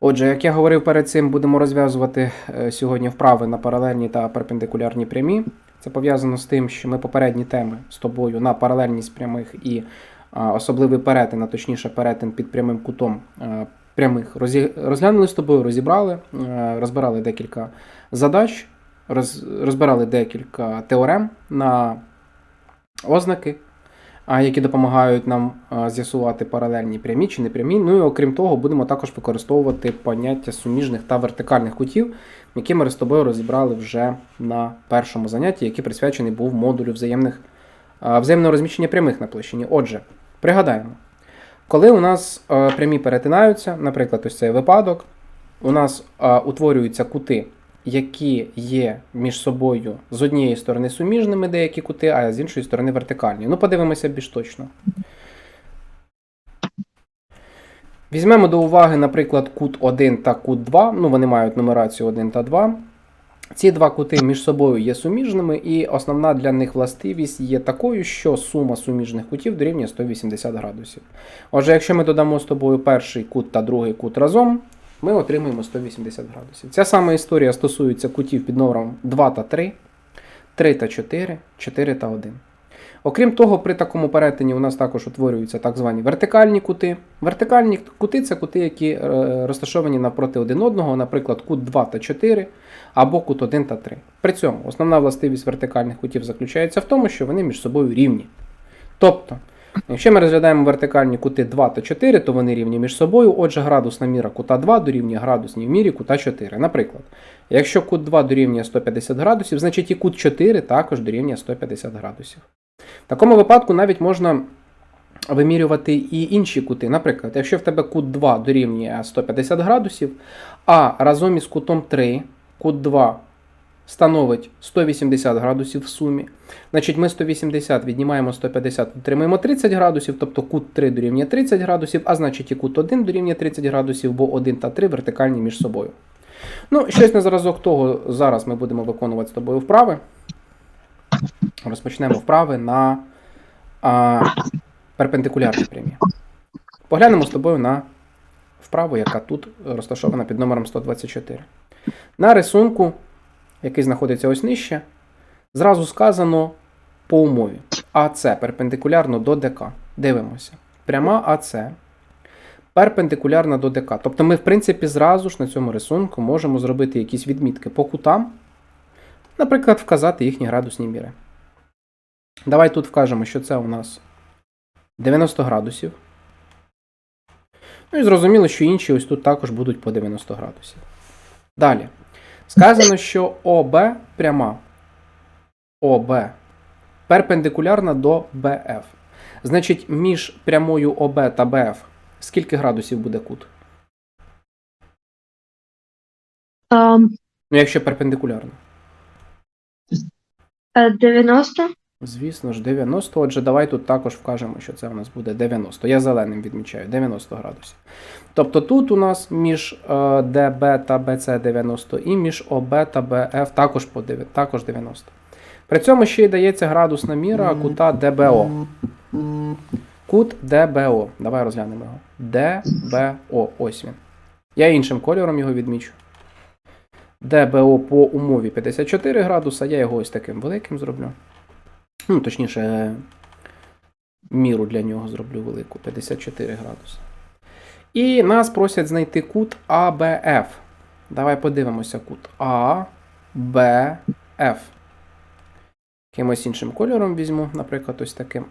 Отже, як я говорив перед цим, будемо розв'язувати е, сьогодні вправи на паралельні та перпендикулярні прямі. Це пов'язано з тим, що ми попередні теми з тобою на паралельність прямих і особливий перетин, а точніше перетин під прямим кутом е, прямих розглянули з тобою, розібрали, е, розбирали декілька задач, розбирали декілька теорем на ознаки, які допомагають нам з'ясувати паралельні прямі чи непрямі. Ну і окрім того, будемо також використовувати поняття суміжних та вертикальних кутів, які ми з тобою розібрали вже на першому занятті, який присвячений був модулю взаємних, взаємного розміщення прямих на площині. Отже, пригадаємо, коли у нас прямі перетинаються, наприклад, ось цей випадок, у нас утворюються кути, які є між собою з однієї сторони суміжними деякі кути, а з іншої сторони вертикальні. Ну, подивимося більш точно. Візьмемо до уваги, наприклад, кут 1 та кут 2. Ну, вони мають нумерацію 1 та 2. Ці два кути між собою є суміжними, і основна для них властивість є такою, що сума суміжних кутів дорівнює 180 градусів. Отже, якщо ми додамо з тобою перший кут та другий кут разом, ми отримаємо 180 градусів. Ця сама історія стосується кутів під номером 2 та 3, 3 та 4, 4 та 1. Окрім того, при такому перетині у нас також утворюються так звані вертикальні кути. Вертикальні кути це кути, які е, розташовані навпроти один одного, наприклад, кут 2 та 4 або кут 1 та 3. При цьому основна властивість вертикальних кутів заключається в тому, що вони між собою рівні. Тобто, Якщо ми розглядаємо вертикальні кути 2 та 4, то вони рівні між собою. Отже, градусна міра кута 2 дорівнює градусній мірі кута 4. Наприклад, якщо кут 2 дорівнює 150 градусів, значить і кут 4 також дорівнює 150 градусів. В такому випадку навіть можна вимірювати і інші кути. Наприклад, якщо в тебе кут 2 дорівнює 150 градусів, а разом із кутом 3 кут 2 становить 180 градусів в сумі. Значить, ми 180 віднімаємо 150, отримаємо 30 градусів, тобто кут 3 дорівнює 30 градусів, а значить і кут 1 дорівнює 30 градусів, бо 1 та 3 вертикальні між собою. Ну, щось на зразок того зараз ми будемо виконувати з тобою вправи. Розпочнемо вправи на а, перпендикулярні прямі. Поглянемо з тобою на вправу, яка тут розташована під номером 124. На рисунку який знаходиться ось нижче, зразу сказано по умові. АС перпендикулярно до ДК. Дивимося. Пряма АС перпендикулярна до ДК. Тобто ми, в принципі, зразу ж на цьому рисунку можемо зробити якісь відмітки по кутам, наприклад, вказати їхні градусні міри. Давай тут вкажемо, що це у нас 90 градусів. Ну і зрозуміло, що інші ось тут також будуть по 90 градусів. Далі. Сказано, що ОБ пряма. ОБ перпендикулярна до БФ. Значить, між прямою ОБ та БФ скільки градусів буде кут? Um, Ну, якщо перпендикулярно. е, 90. Звісно ж, 90. Отже, давай тут також вкажемо, що це у нас буде 90. Я зеленим відмічаю 90 градусів. Тобто тут у нас між е, ДБ та БЦ 90 і між ОБ та БФ також, по дев'я- також 90. При цьому ще й дається градусна міра кута ДБО. Кут ДБО. Давай розглянемо його. ДБО. Ось він. Я іншим кольором його відмічу. ДБО по умові 54 градуса, я його ось таким великим зроблю. Ну, точніше, міру для нього зроблю велику 54 градуси. І нас просять знайти кут АБФ. Давай подивимося кут АБФ. Якимось іншим кольором візьму, наприклад, ось таким.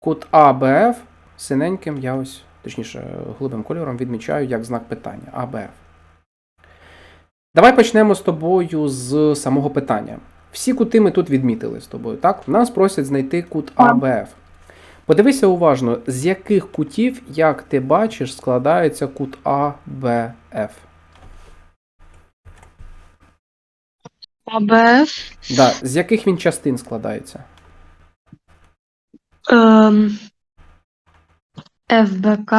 Кут АБФ синеньким я ось, точніше, голубим кольором відмічаю як знак питання АБФ. Давай почнемо з тобою з самого питання. Всі кути ми тут відмітили з тобою, так? Нас просять знайти кут АБФ. Подивися уважно, з яких кутів, як ти бачиш, складається кут АБФ. АБФ. Да, з яких він частин складається? Ем, ФБК.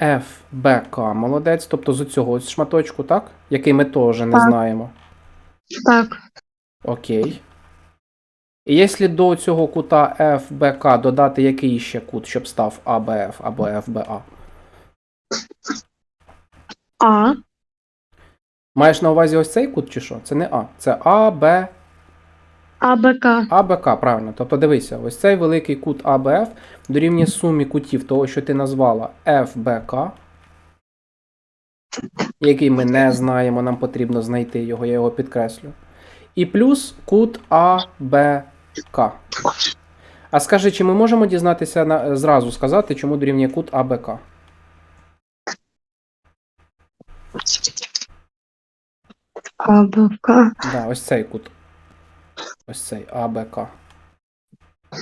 ФБК, молодець, тобто з цього ось шматочку, так? Який ми теж не Так. знаємо. Так. Окей. І якщо до цього кута FBK додати який ще кут, щоб став ABF або FBA? А. Маєш на увазі ось цей кут чи що? Це не А. Це AB, АБК. АБК, правильно. Тобто дивися, ось цей великий кут АБФ дорівнює сумі кутів того, що ти назвала FBK, який ми не знаємо, нам потрібно знайти його, я його підкреслю. І плюс кут АБК. А скажи, чи ми можемо дізнатися на, зразу сказати, чому дорівнює кут АБК? АБК. Да, ось цей кут. Ось цей АБК.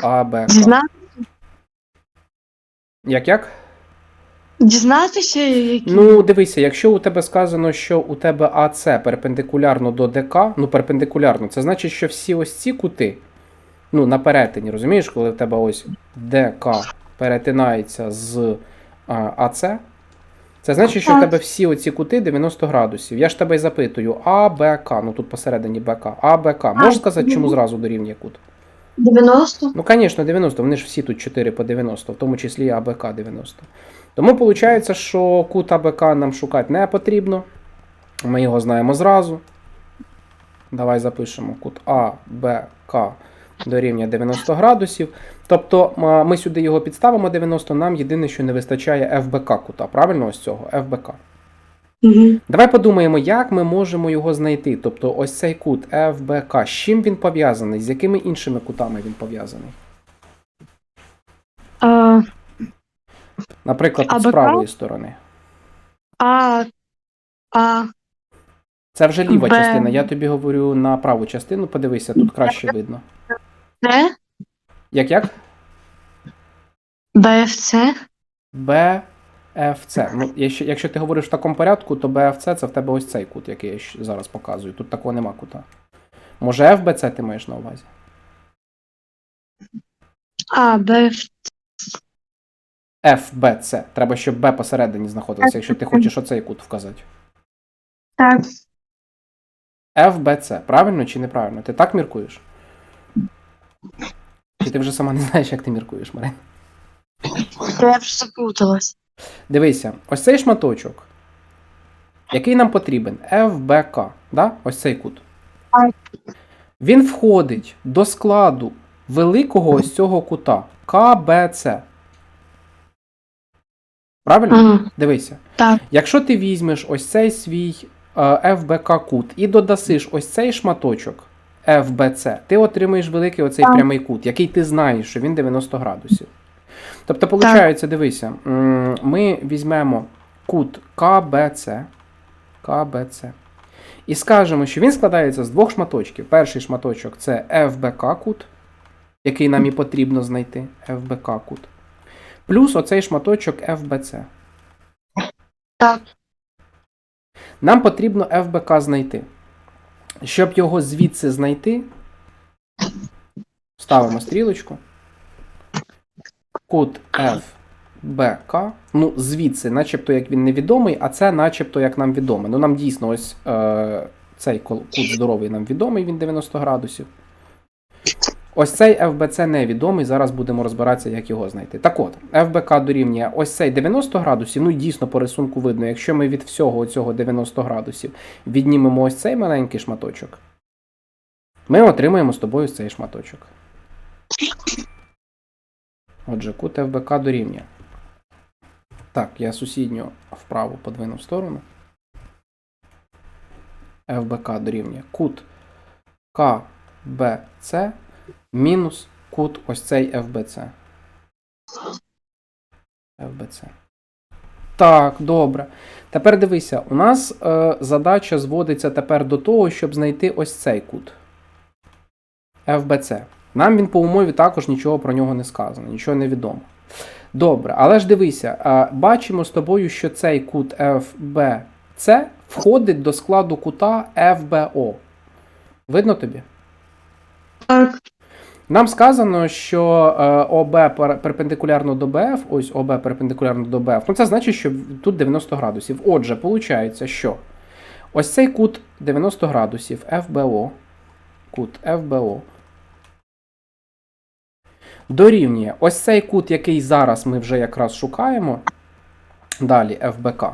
АБК. Дізна... Як як? Дізнатися, які. Ну, дивися, якщо у тебе сказано, що у тебе АЦ перпендикулярно до ДК, ну перпендикулярно, це значить, що всі ось ці кути, ну, на перетині, розумієш, коли в тебе ось ДК перетинається з АЦ, це значить, що в тебе всі оці кути 90 градусів. Я ж тебе й запитую, АБК, ну тут посередині БК, АБК. Можеш сказати, чому зразу дорівнює кут? 90. Ну, звісно, 90, вони ж всі тут 4 по 90, в тому числі і АБК 90. Тому виходить, що кут АБК нам шукати не потрібно. Ми його знаємо зразу. Давай запишемо кут АБК дорівнює 90 градусів. Тобто ми сюди його підставимо 90, нам єдине, що не вистачає ФБК кута. Правильно ось цього? ФБК. Угу. Давай подумаємо, як ми можемо його знайти. Тобто ось цей кут ФБК, з чим він пов'язаний, з якими іншими кутами він пов'язаний? А, Наприклад, тут з правої сторони. а, а, Це вже ліва Б. частина. Я тобі говорю на праву частину, подивися, тут краще видно. Д, Як як? БФЦ. БФЦ. Ну, якщо, якщо ти говориш в такому порядку, то БФЦ це в тебе ось цей кут, який я щ- зараз показую. Тут такого нема кута. Може, ФБЦ ти маєш на увазі? А, БФ. ФБЦ. Треба, щоб Б посередині знаходилося, якщо ти хочеш оцей кут вказати. Так. ФБЦ. Правильно чи неправильно? Ти так міркуєш? Чи ти вже сама не знаєш, як ти міркуєш, Марин? Я вже запуталась. Дивися, ось цей шматочок, який нам потрібен, ФБК, да? ось цей кут. Він входить до складу великого ось цього кута КБЦ. Правильно? Ага. Дивися. Так. Якщо ти візьмеш ось цей свій е, ФБК кут і додасиш ось цей шматочок ФБЦ, ти отримаєш великий оцей Так. прямий кут, який ти знаєш, що він 90 градусів. Тобто, виходить, дивися, ми візьмемо кут КБЦ, КБЦ. І скажемо, що він складається з двох шматочків. Перший шматочок це ФБК кут, який нам і потрібно знайти. ФБК кут. Плюс оцей шматочок ФБЦ. Так. Нам потрібно ФБК знайти. Щоб його звідси знайти, ставимо стрілочку. Кут FBK. Ну, звідси, начебто як він невідомий, а це начебто як нам відоме. Ну, нам дійсно ось е, цей кут здоровий нам відомий, він 90 градусів. Ось цей ФБЦ невідомий, зараз будемо розбиратися, як його знайти. Так от, ФБК дорівнює ось цей 90 градусів, ну дійсно по рисунку видно, якщо ми від всього цього 90 градусів віднімемо ось цей маленький шматочок, ми отримаємо з тобою цей шматочок. Отже, кут ФБК дорівнює. Так, я сусідню вправо подвинув сторону. ФБК дорівнює кут КБЦ мінус кут ось цей ФБЦ. ФБЦ. Так, добре. Тепер дивися, у нас е, задача зводиться тепер до того, щоб знайти ось цей кут. ФБЦ. Нам він по умові також нічого про нього не сказано, нічого не відомо. Добре, але ж дивися, е, бачимо з тобою, що цей кут ФБЦ входить до складу кута ФБО. Видно тобі? Так. Нам сказано, що е, ОБ перпендикулярно до БФ, ось ОБ перпендикулярно до БФ, ну це значить, що тут 90 градусів. Отже, виходить, що ось цей кут 90 градусів ФБО, кут ФБО дорівнює ось цей кут, який зараз ми вже якраз шукаємо. Далі ФБК.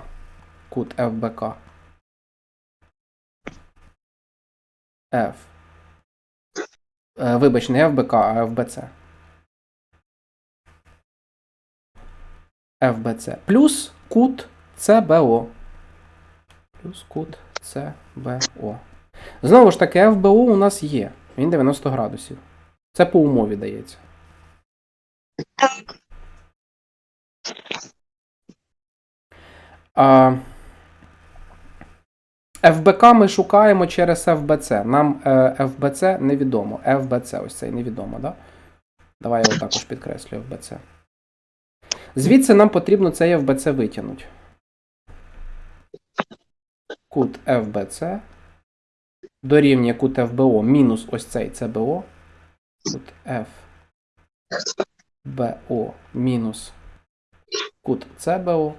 Кут ФБК. F. Е, вибач, не ФБК, а ФБЦ. ФБЦ. Плюс кут ЦБО. Плюс кут ЦБО. Знову ж таки, ФБО у нас є. Він 90 градусів. Це по умові дається. Так. А, ФБК ми шукаємо через ФБЦ. Нам е, ФБЦ невідомо. ФБЦ ось цей невідомо, да? Давай я також підкреслю ФБЦ. Звідси нам потрібно цей ФБЦ витягнути. Кут ФБЦ дорівнює кут ФБО мінус ось цей ЦБО. Кут ФБО мінус кут ЦБО.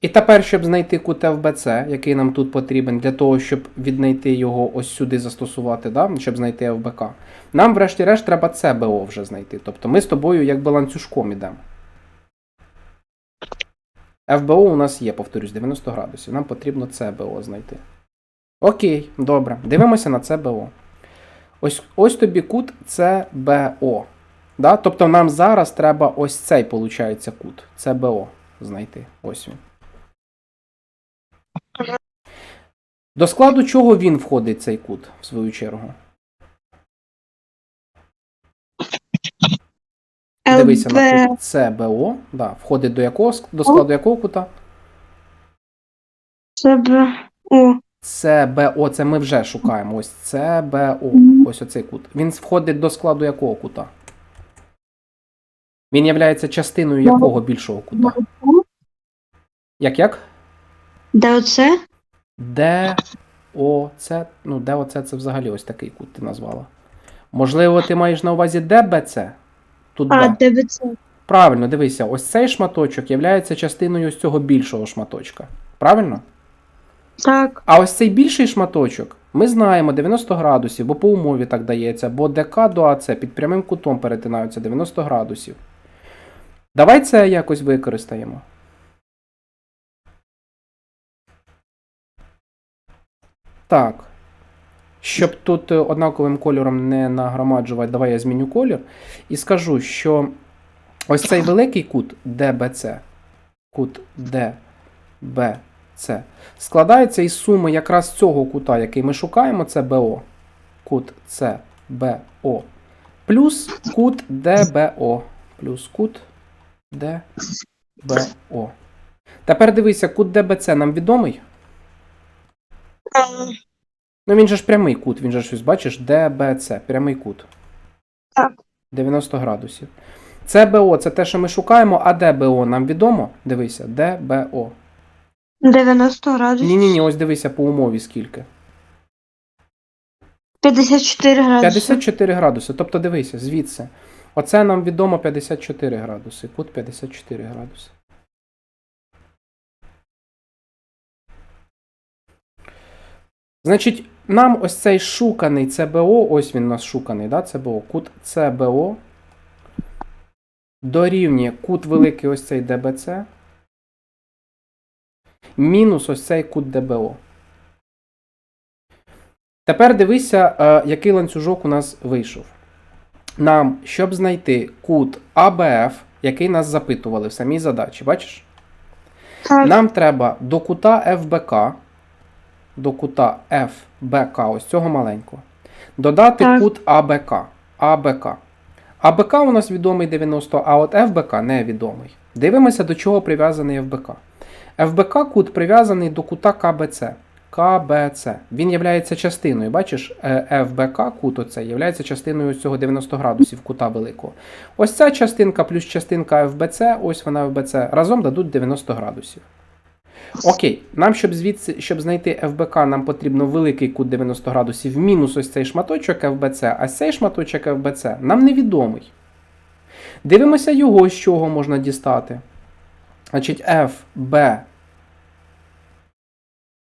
І тепер, щоб знайти кут ФБЦ, який нам тут потрібен, для того, щоб віднайти його ось сюди застосувати, да? щоб знайти ФБК, нам, врешті-решт, треба ЦБО вже знайти. Тобто ми з тобою якби ланцюжком ідемо. ФБО у нас є, повторюсь, 90 градусів. Нам потрібно ЦБО знайти. Окей, добре. Дивимося на ЦБО. Ось, ось тобі кут ЦБО. Да? Тобто нам зараз треба ось цей, виходить, кут. ЦБО знайти. Ось він. До складу чого він входить цей кут, в свою чергу? Дивися на кут ЦБО. Да, входить до якого до складу якого кута? ЦБ. О. ЦБО, це ми вже шукаємо. Ось ЦБО. Ось оцей кут. Він входить до складу якого кута? Він являється частиною якого більшого кута? Як як? Де оце? Де оце, ну, де оце це взагалі ось такий кут ти назвала. Можливо, ти маєш на увазі ДБЦ? Тут А, Б. де? Правильно, дивися, ось цей шматочок є частиною ось цього більшого шматочка. Правильно? Так. А ось цей більший шматочок ми знаємо 90 градусів, бо по умові так дається, бо ДК до АЦ під прямим кутом перетинаються 90 градусів. Давай це якось використаємо. Так. Щоб тут е, однаковим кольором не нагромаджувати, давай я зміню колір. І скажу, що ось цей великий кут DBC, кут DBC, складається із суми якраз цього кута, який ми шукаємо, це БО. Кут CBO. Плюс кут ДБО. Плюс кут ДБО. Тепер дивися, кут ДБЦ нам відомий. Ну він же ж прямий кут, він же ж ось бачиш, ДБЦ, прямий кут. Так. 90 градусів. ЦБО це те, що ми шукаємо, а ДБО нам відомо. Дивися, ДБО. 90 градусів. Ні, ні, ні, ось дивися по умові скільки. 54 градуси. 54 градуси. Тобто дивися, звідси. Оце нам відомо 54 градуси. Кут 54 градуси. Значить, нам ось цей шуканий ЦБО, ось він у нас шуканий, да, ЦБО, кут ЦБО дорівнює кут великий ось цей ДБЦ. Мінус ось цей кут ДБО. Тепер дивися, е, який ланцюжок у нас вийшов. Нам, щоб знайти кут АБФ, який нас запитували в самій задачі, бачиш? Так. Нам треба до кута ФБК, до кута ФБК, ось цього маленького, додати Так. кут АБК. АБК. АБК у нас відомий 90, а от ФБК невідомий. Дивимося, до чого прив'язаний ФБК. ФБК кут прив'язаний до кута КБЦ. КБЦ. Він є частиною, бачиш, е, ФБК кут оце є частиною цього 90 градусів кута великого. Ось ця частинка плюс частинка ФБЦ, ось вона ФБЦ, разом дадуть 90 градусів. Окей, нам, щоб звідси, щоб знайти ФБК, нам потрібно великий кут 90 градусів мінус ось цей шматочок ФБЦ, а цей шматочок ФБЦ нам невідомий. Дивимося його, з чого можна дістати. Значить, FB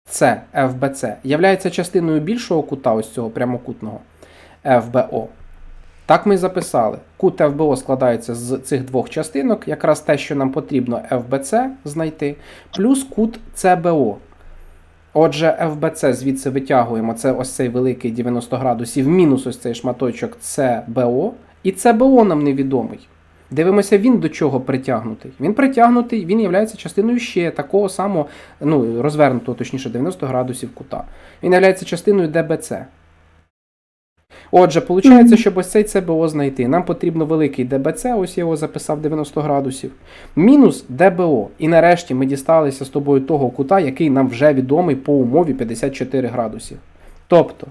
це FBC являється частиною більшого кута, ось цього прямокутного FBO. Так ми і записали. Кут ФБО складається з цих двох частинок, якраз те, що нам потрібно ФБЦ знайти, плюс кут ЦБО. Отже, ФБЦ звідси витягуємо це ось цей великий 90 градусів, мінус ось цей шматочок ЦБО, і ЦБО нам невідомий. Дивимося, він до чого притягнутий. Він притягнутий, він є частиною ще такого самого, ну, розвернутого, точніше, 90 градусів кута. Він є частиною ДБЦ. Отже, виходить, щоб ось цей ЦБО знайти, нам потрібно великий ДБЦ, ось я його записав 90 градусів, мінус ДБО. І нарешті ми дісталися з тобою того кута, який нам вже відомий по умові 54 градусів. Тобто,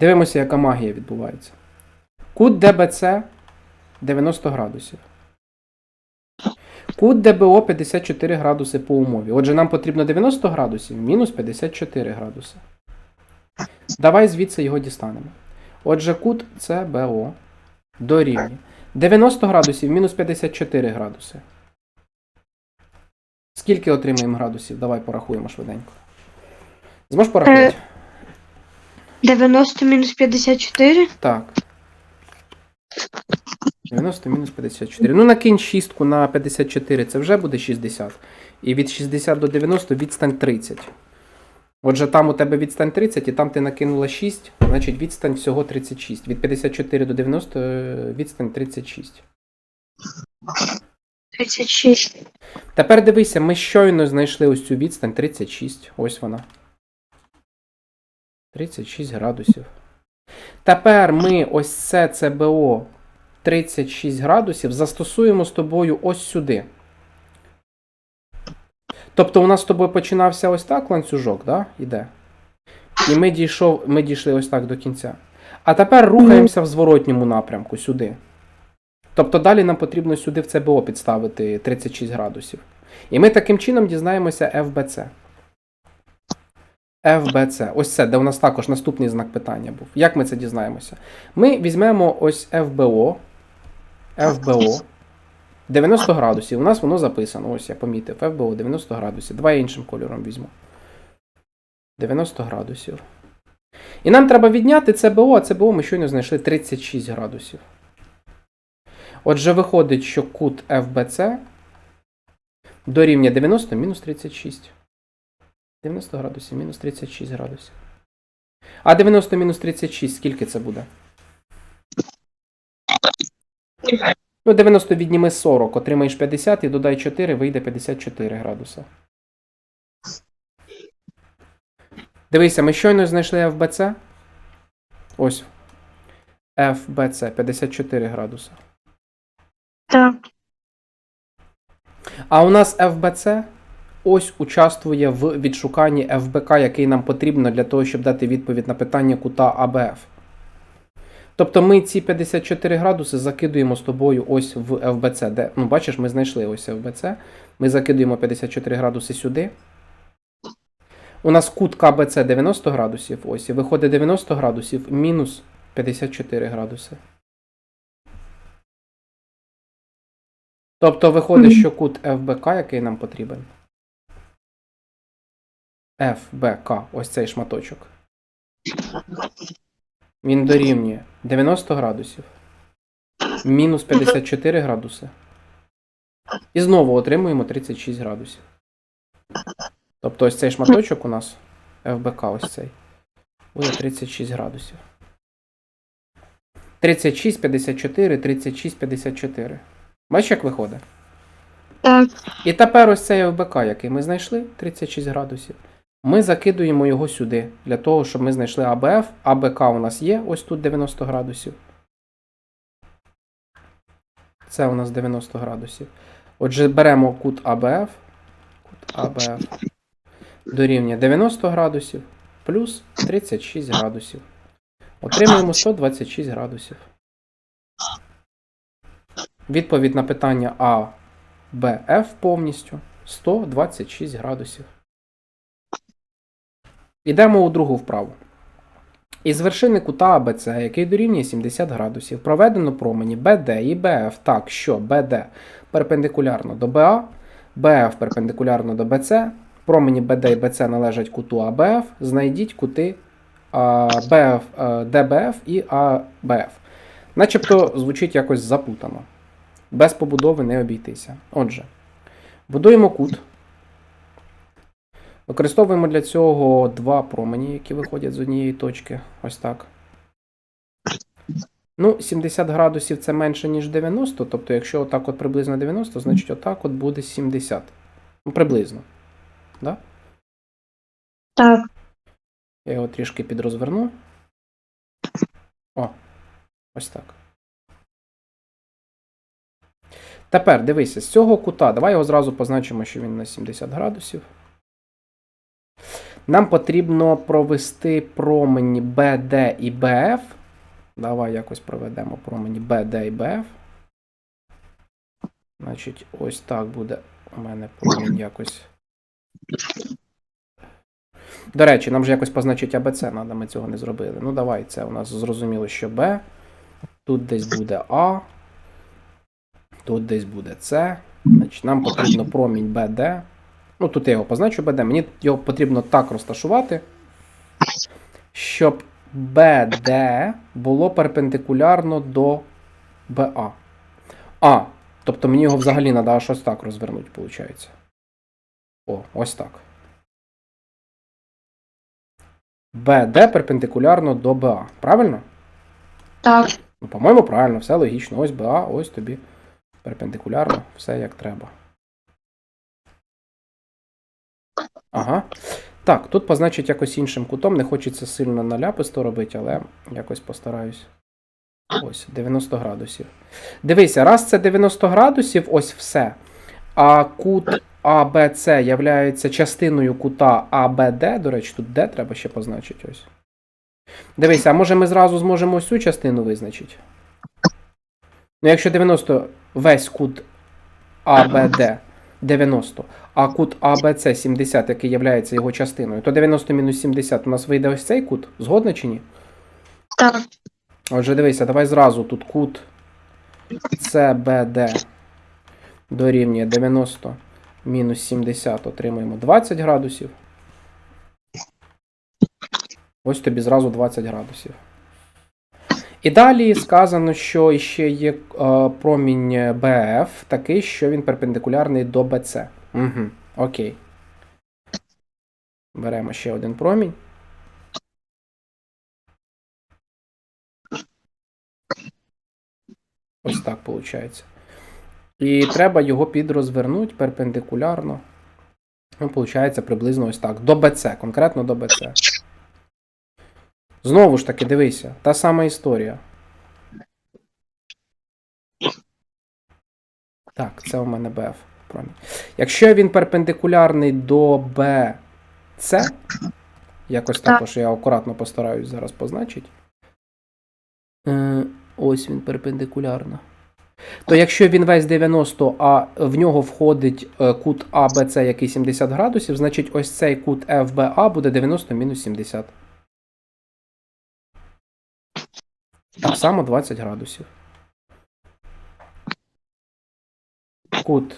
дивимося, яка магія відбувається. Кут ДБЦ 90 градусів. Кут ДБО 54 градуси по умові. Отже, нам потрібно 90 градусів мінус 54 градуси. Давай звідси його дістанемо. Отже, кут ЦБО дорівнює 90 градусів мінус 54 градуси. Скільки отримаємо градусів? Давай порахуємо швиденько. Зможеш порахувати? 90 мінус 54. Так. 90 мінус 54. Ну, накинь шістку на 54, це вже буде 60. І від 60 до 90 відстань 30. Отже, там у тебе відстань 30, і там ти накинула 6, значить відстань всього 36. Від 54 до 90 е, відстань 36. 36. Тепер дивися, ми щойно знайшли ось цю відстань 36. Ось вона. 36 градусів. Тепер ми ось це ЦБО 36 градусів застосуємо з тобою ось сюди. Тобто у нас з тобою починався ось так ланцюжок, да? Іде. І ми, дійшов, ми дійшли ось так до кінця. А тепер рухаємося в зворотньому напрямку сюди. Тобто далі нам потрібно сюди в ЦБО підставити 36 градусів. І ми таким чином дізнаємося ФБЦ. ФБЦ. Ось це, де у нас також наступний знак питання був. Як ми це дізнаємося? Ми візьмемо ось ФБО. ФБО. 90 градусів. У нас воно записано. Ось я помітив. ФБО 90 градусів. Давай я іншим кольором візьму. 90 градусів. І нам треба відняти ЦБО, а ЦБО ми щойно знайшли 36 градусів. Отже, виходить, що кут ФБЦ дорівнює 90 мінус 36. 90 градусів мінус 36 градусів. А 90 мінус 36, скільки це буде? Ну, 90 відніми 40, отримаєш 50 і додай 4, вийде 54 градуса. Дивися, ми щойно знайшли ФБЦ. Ось. ФБЦ 54 градуса. Так. А у нас ФБЦ ось участвує в відшуканні ФБК, який нам потрібно для того, щоб дати відповідь на питання кута АБФ. Тобто ми ці 54 градуси закидуємо з тобою ось в ФБЦ. Де, ну, бачиш, ми знайшли ось ФБЦ. Ми закидуємо 54 градуси сюди. У нас кут КБЦ 90 градусів. Ось, і виходить 90 градусів мінус 54 градуси. Тобто виходить, що кут ФБК, який нам потрібен. ФБК, ось цей шматочок. Він дорівнює 90 градусів. Мінус 54 градуси. І знову отримуємо 36 градусів. Тобто ось цей шматочок у нас ФБК, ось цей. Буде 36 градусів. 36, 54, 36, 54. Бачиш, як виходить? Так. І тепер ось цей ФБК, який ми знайшли, 36 градусів. Ми закидуємо його сюди, для того, щоб ми знайшли АБФ. АБК у нас є, ось тут 90 градусів. Це у нас 90 градусів. Отже, беремо кут АБФ. Кут АБФ дорівнює 90 градусів плюс 36 градусів. Отримуємо 126 градусів. Відповідь на питання А, Б, повністю 126 градусів. Ідемо у другу вправу. Із вершини кута АБЦ, який дорівнює 70 градусів, проведено промені БД і БФ так, що БД перпендикулярно до БА, БФ перпендикулярно до БЦ, промені БД і БЦ належать куту АБФ, знайдіть кути а, БФ, е, і АБФ. Начебто звучить якось запутано. Без побудови не обійтися. Отже, будуємо кут. Використовуємо для цього два промені, які виходять з однієї точки. Ось так. Ну, 70 градусів це менше, ніж 90. Тобто, якщо отак от приблизно 90, значить отак от буде 70. Ну, приблизно. Да? Так. Я його трішки підрозверну. О, ось так. Тепер дивися, з цього кута, давай його зразу позначимо, що він на 70 градусів. Нам потрібно провести промені BD і BF. Давай якось проведемо промені BD і BF. Значить, ось так буде у мене промінь якось. До речі, нам же якось позначити АБЦ треба, ми цього не зробили. Ну, давай, це у нас зрозуміло, що Б. Тут десь буде А. Тут десь буде С. Значить, нам потрібно промінь БД. Ну, тут я його позначу БД. Мені його потрібно так розташувати, щоб БД було перпендикулярно до БА. А, тобто мені його взагалі треба аж ось так розвернути, виходить. О, ось так. BD перпендикулярно до БА. Правильно? Так. Ну, по-моєму, правильно, все логічно. Ось БА, ось тобі перпендикулярно, все як треба. Ага. Так, тут позначить якось іншим кутом. Не хочеться сильно наляписто робити, але якось постараюсь. Ось, 90 градусів. Дивися, раз це 90 градусів, ось все. А кут АБЦ являється частиною кута АБД. До речі, тут Д треба ще позначити ось. Дивися, а може ми зразу зможемо ось цю частину визначити? Ну, якщо 90 весь кут АБД 90, а кут АБЦ 70, який є його частиною, то 90 мінус 70 у нас вийде ось цей кут. Згодно чи ні? Так. Отже, дивися, давай зразу тут кут CBD дорівнює 90 мінус 70, отримуємо 20 градусів. Ось тобі зразу 20 градусів. І далі сказано, що ще є е, промінь BF, такий, що він перпендикулярний до BC. Угу, окей. Беремо ще один промінь. Ось так виходить. І треба його підрозвернути перпендикулярно. Ну, виходить, приблизно ось так. До BC, конкретно до BC. Знову ж таки, дивися, та сама історія. Так, це у мене BF. промінь. Якщо він перпендикулярний до BC, якось Так. також я акуратно постараюсь зараз позначити. Е, ось він перпендикулярно. То якщо він весь 90, а в нього входить е, кут АБЦ, який 70 градусів, значить ось цей кут FBA буде 90 мінус 70. Так само 20 градусів. Кут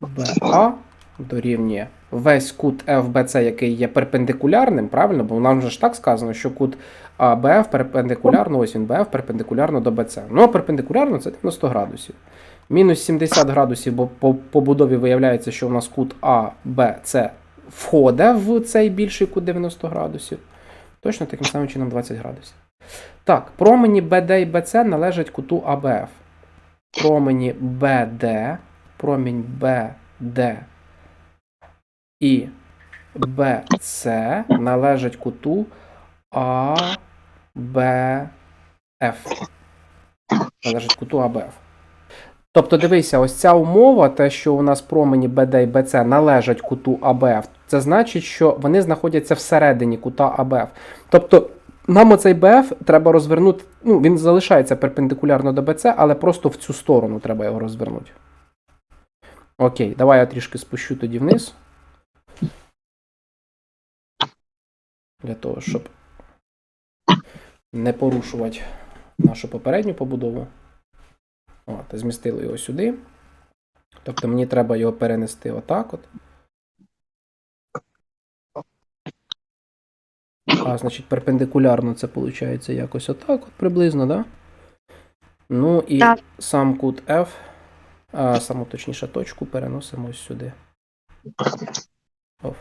FBA дорівнює весь кут FBC, який є перпендикулярним, правильно? Бо нам же ж так сказано, що кут BF перпендикулярно, ось він BF перпендикулярно до BC. Ну, а перпендикулярно це 90 градусів. Мінус 70 градусів, бо по побудові виявляється, що у нас кут ABC входить в цей більший кут 90 градусів. Точно таким самим чином 20 градусів. Так, промені BD і BC належать куту ABF. Промені BD, промінь BD і BC належать куту ABF. Належать куту ABF. Тобто, дивися, ось ця умова, те, що у нас промені BD і BC належать куту ABF, це значить, що вони знаходяться всередині кута ABF. Тобто, нам оцей BF треба розвернути. Ну, він залишається перпендикулярно до BC, але просто в цю сторону треба його розвернути. Окей, давай я трішки спущу тоді вниз. Для того, щоб не порушувати нашу попередню побудову. От, змістили його сюди. Тобто мені треба його перенести отак от. А, значить, перпендикулярно це виходить якось отак, от приблизно, да? Ну і Так. сам кут F, а саму точніше точку переносимо ось сюди. О.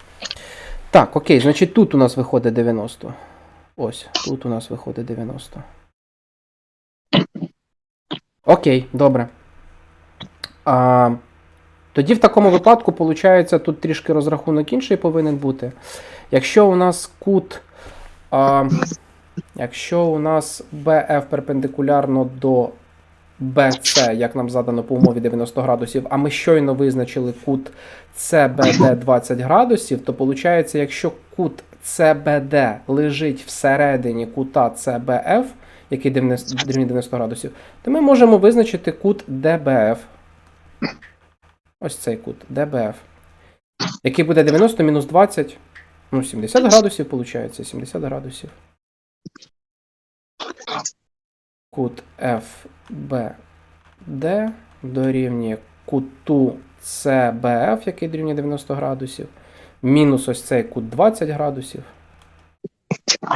Так, окей, значить тут у нас виходить 90. Ось, тут у нас виходить 90. Окей, добре. А, тоді в такому випадку, виходить, тут трішки розрахунок інший повинен бути. Якщо у нас кут. А, якщо у нас BF перпендикулярно до BC, як нам задано по умові 90 градусів, а ми щойно визначили кут CBD 20 градусів, то виходить, якщо кут CBD лежить всередині кута CBF, який дорівнює 90 градусів, то ми можемо визначити кут DBF. Ось цей кут DBF. Який буде 90 мінус 20. Ну, 70 градусів, виходить, 70 градусів. Кут FBD дорівнює куту CBF, який дорівнює 90 градусів. Мінус ось цей кут 20 градусів.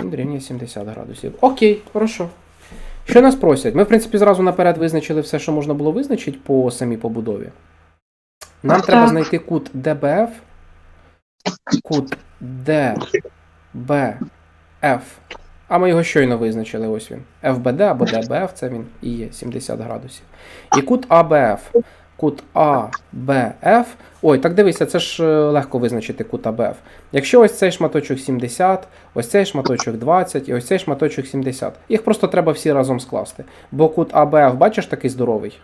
Він дорівнює 70 градусів. Окей, хорошо. Що нас просять? Ми, в принципі, зразу наперед визначили все, що можна було визначити по самій побудові. Нам Так. треба знайти кут DBF, кут DBF. А ми його щойно визначили. Ось він. FBD або DBF, це він і є 70 градусів. І кут ABF. Кут ABF. Ой, так дивися, це ж е, легко визначити кут ABF. Якщо ось цей шматочок 70, ось цей шматочок 20 і ось цей шматочок 70. Їх просто треба всі разом скласти. Бо кут ABF, бачиш, такий здоровий.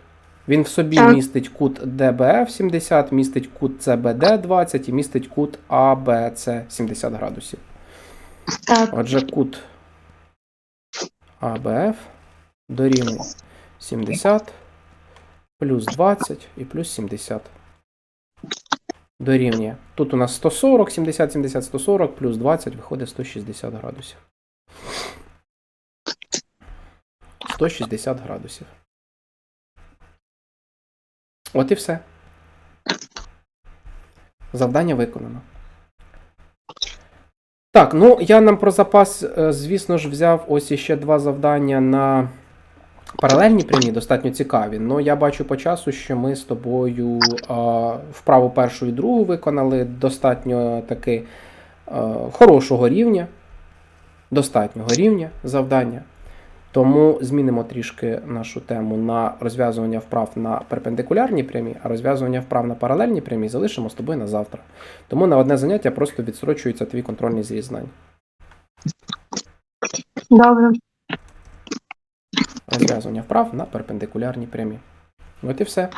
Він в собі Так. містить кут DBF 70, містить кут CBD 20 і містить кут ABC 70 градусів. Так. Отже, кут АБФ дорівнює 70 плюс 20 і плюс 70. Дорівнює. Тут у нас 140, 70, 70, 140, плюс 20 виходить 160 градусів. 160 градусів. От і все. Завдання виконано. Так, ну я нам про запас, е, звісно ж, взяв ось іще два завдання на паралельні прямі, достатньо цікаві. Ну я бачу по часу, що ми з тобою а, вправу першу і другу виконали достатньо таки е, хорошого рівня, достатнього рівня завдання. Тому змінимо трішки нашу тему на розв'язування вправ на перпендикулярні прямі, а розв'язування вправ на паралельні прямі залишимо з тобою на завтра. Тому на одне заняття просто відсрочується твій контрольний зріз знань. Добре. Розв'язування вправ на перпендикулярні прямі. От і все.